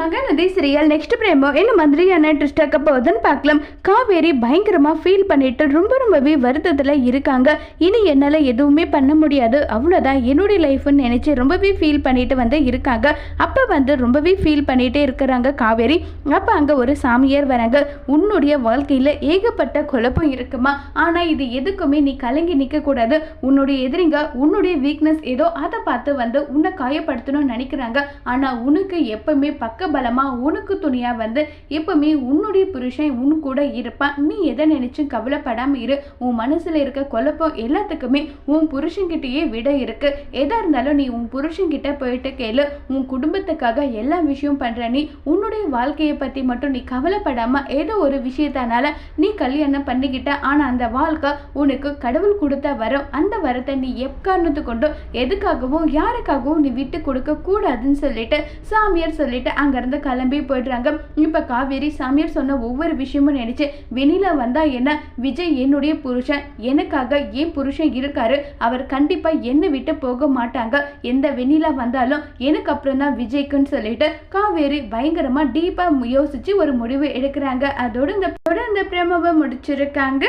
Mahanadi serial next பிரேமோ என்ன மாதிரியான twist ஆக்க போகுதுன்னு பார்க்கலாம். காவேரி பயங்கரமாக ஃபீல் பண்ணிட்டு ரொம்ப ரொம்பவே வருத்தத்தில் இருக்காங்க. இனி என்னால் எதுவுமே பண்ண முடியாது. அவ்வளோதான் என்னுடைய லைஃப்னு நினச்சி ரொம்பவே ஃபீல் பண்ணிட்டு வந்து இருக்காங்க. அப்போ வந்து ரொம்பவே ஃபீல் பண்ணிகிட்டே இருக்கிறாங்க காவேரி. அப்போ அங்கே ஒரு சாமியார் வராங்க. உன்னுடைய வாழ்க்கையில் ஏகப்பட்ட குழப்பம் இருக்குமா? ஆனால் இது எதுக்குமே நீ கலங்கி நிற்கக்கூடாது உன்னுடைய எதிரிங்க உன்னுடைய வீக்னஸ் ஏதோ அதை பார்த்து வந்து உன்னை காயப்படுத்தணும்னு நினைக்கிறாங்க. ஆனால் உனக்கு எப்பவுமே பலமாக உனக்கு துணியா வந்து எப்பவுமே உன்னுடைய புருஷன் உன் கூட இருப்பான். நீ எதை நினைச்சும் கவலைப்படாமல் இரு. உன் மனசுல இருக்க குழப்பம் எல்லாத்துக்குமே உன் புருஷன்கிட்டயே விட இருக்கு. எதா இருந்தாலும் நீ உன் புருஷன்கிட்ட போயிட்டு கேளு. உன் குடும்பத்துக்காக எல்லா விஷயம் பண்ற நீ உன்னுடைய வாழ்க்கையை பற்றி மட்டும் நீ கவலைப்படாம ஏதோ ஒரு விஷயத்தனால நீ கல்யாணம் பண்ணிக்கிட்ட. ஆனால் அந்த வாழ்க்கை உனக்கு கடவுள் கொடுத்த வரம். அந்த வரத்தை நீ எக்காரணத்து கொண்டும் எதுக்காகவும் யாருக்காகவும் நீ விட்டு கொடுக்க கூடாதுன்னு சொல்லிட்டு சாமியார் சொல்லிட்டு அங்கிருந்து கிளம்பி போயிடுறாங்க. இப்ப காவேரி சாமியார் சொன்ன ஒவ்வொரு விஷயமும் நினைச்சு வெண்ணிலா வந்தா என்ன? விஜய் என்னுடைய புருஷன். எனக்காக ஏன் புருஷன் இருக்காரு. அவர் கண்டிப்பா என்னை விட்டு போக மாட்டாங்க. எந்த வெண்ணிலா வந்தாலும் எனக்கு அப்புறம் தான் விஜய்க்குன்னு சொல்லிட்டு காவேரி பயங்கரமா டீப்பா யோசிச்சு ஒரு முடிவு எடுக்கிறாங்க. அதோடு இந்த தொடர்ந்து பிரமவை முடிச்சிருக்காங்க.